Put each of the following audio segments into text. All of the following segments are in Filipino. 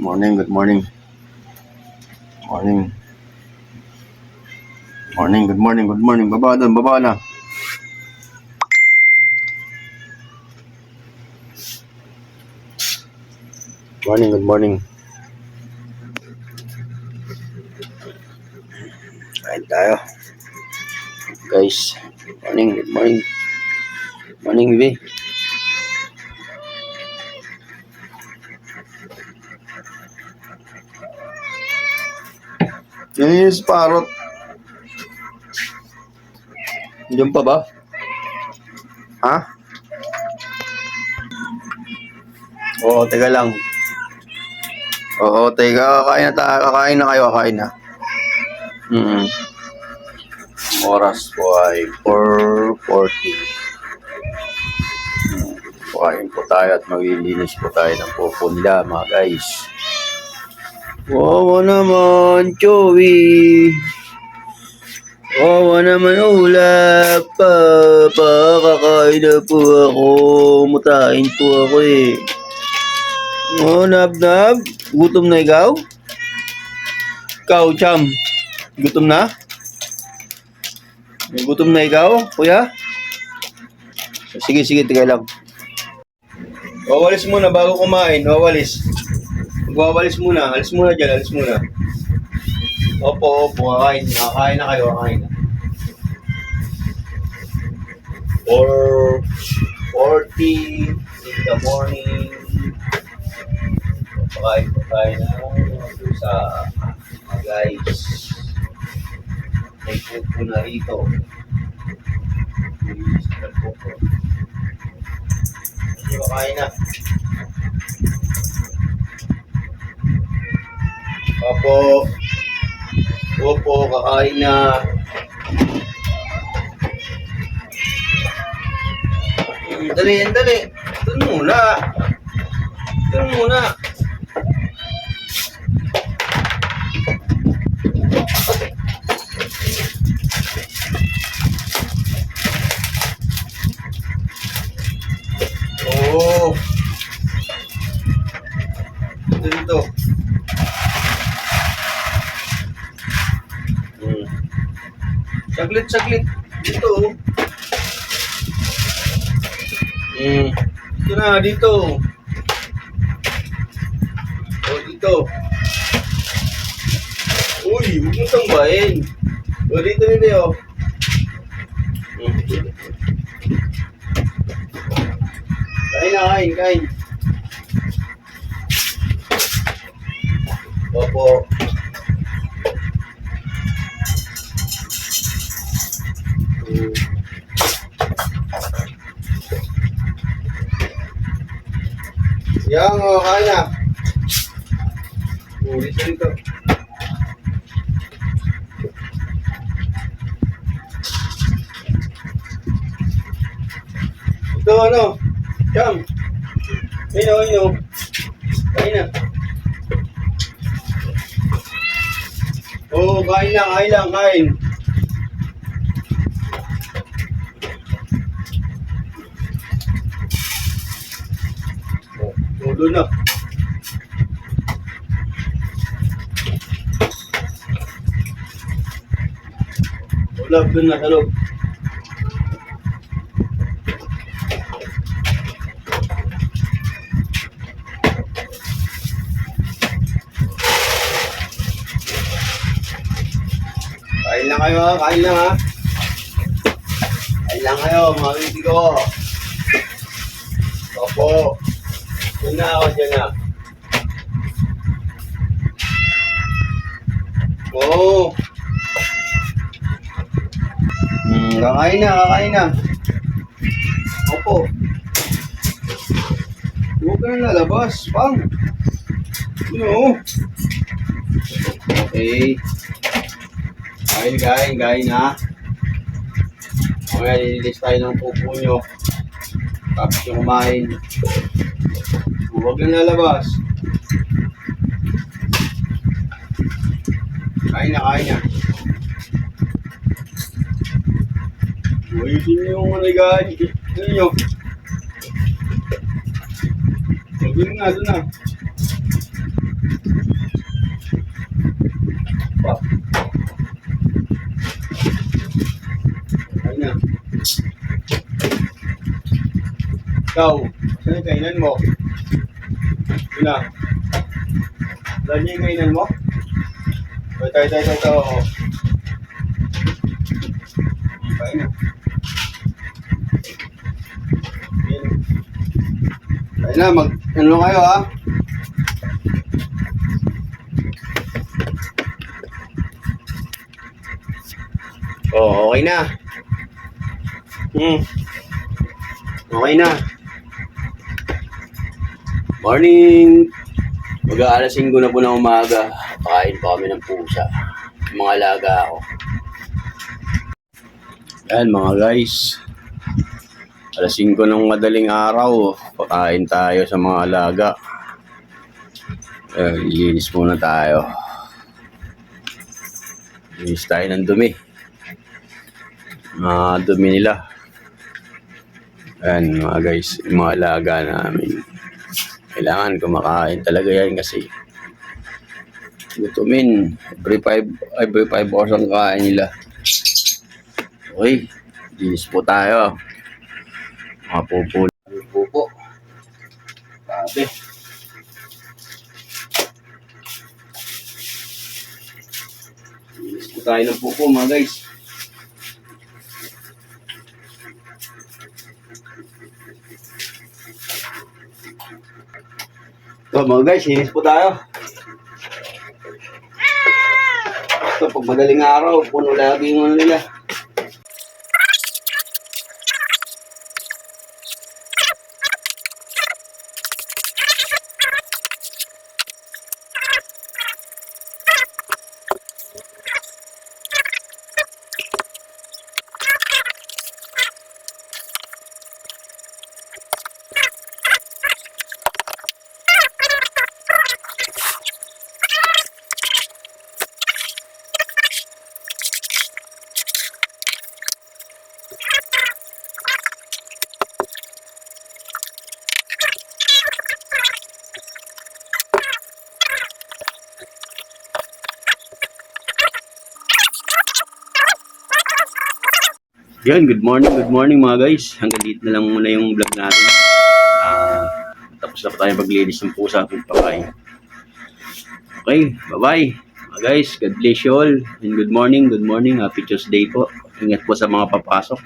Morning, good morning. Morning. Morning, good morning, good morning. Baba doon, baba na. Morning, good morning. Kain tayo. Guys, morning, good morning. Morning, Vivi. Yan yung parrot. Diyan pa ba? Ha? Oo, teka lang. Oo, teka. Kakain na tayo. Kakain na kayo. Kakain na. Mm Oras po ay 4.40. Hmm, Kukain po tayo at maglilinis po tayo ng nila mga guys. Wawa naman, Joey. Wawa naman, ulap pa. Pakakain na po ako. Mutahin po ako eh. Oh, nab-nab. Gutom na ikaw? Ikaw, Cham. Gutom na? Gutom na ikaw, kuya? Sige, sige, tiga lang. Wawalis muna bago kumain. Wawalis. Magwawalis muna. Alis muna dyan. Alis muna. Opo, opo. Kakain. Kakain na kayo. Kakain na. Four, 40 in the morning. Pakain tayo na sa mga guys. May food po na rito. Po po. Kakain na. Opo. Opo, kakain na. Dali, dali. Doon muna. Doon muna. Oo. Dito dito. Hmm. Saglit, saglit. Dito. oh. Hmm. Dito na, dito. O, dito. Uy, huwag mo tambahin. O, dito, dito, oh. Hmm. Kain na, kain, kain. Opo. Hmm. Dito. Ito, ano? Jam. Oh, ayun, oh. Kain na. Oo, oh, kain lang, kain lang, kain. Oh, tulo na. Wala, doon na, sa loob. Kain lang kayo kain lang ha. Kain lang kayo, mga baby ko. Opo. Diyan na ako, diyan na. Oo. Hmm, kakain na, kakain na. Opo. Huwag na lalabas, pang. Ano? Okay. Kain, kain, kain ha. Okay, nililis tayo ng pupo nyo. Tapos yung kumain. Huwag lang lalabas. Kain na, kain na. Ayusin nyo yung ano guys. Ano nyo? Huwag yun nga, doon na. Pa. Ayun na. Ikaw, saan yung kainan mo? Yun na. Saan yung kainan mo? Ito, Kain na. Kain na, mag, ano kayo ha? Oh, okay na. Hmm. Okay na. Morning! Mag-aalas 5 na po ng umaga. Kain pa kami ng pusa. Mga alaga ako. Yan mga guys. Alas 5 ng madaling araw. Pakain tayo sa mga alaga. Eh, linis muna tayo. Linis tayo ng dumi. Mga dumi nila. Ayan mga guys, mga alaga namin. Kailangan kumakain talaga yan kasi gutumin. Every 5 every 5 hours ang kain nila. Okay, linis po tayo. Mga pupo. Pupo. Sabi. Linis po tayo ng pupo mga guys. So mga guys, linis po tayo. Ito, pag madaling araw, puno lagi yung ano nila. Yan, good morning, good morning mga guys. Hanggang dito na lang muna yung vlog natin. Ah, tapos na pa tayo maglinis ng pusa at pagpakain. Okay, bye-bye. Mga guys, God bless you all. And good morning, good morning. Happy Tuesday po. Ingat po sa mga papasok.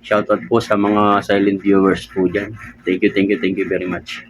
Shoutout po sa mga silent viewers po dyan. Thank you, thank you, thank you very much.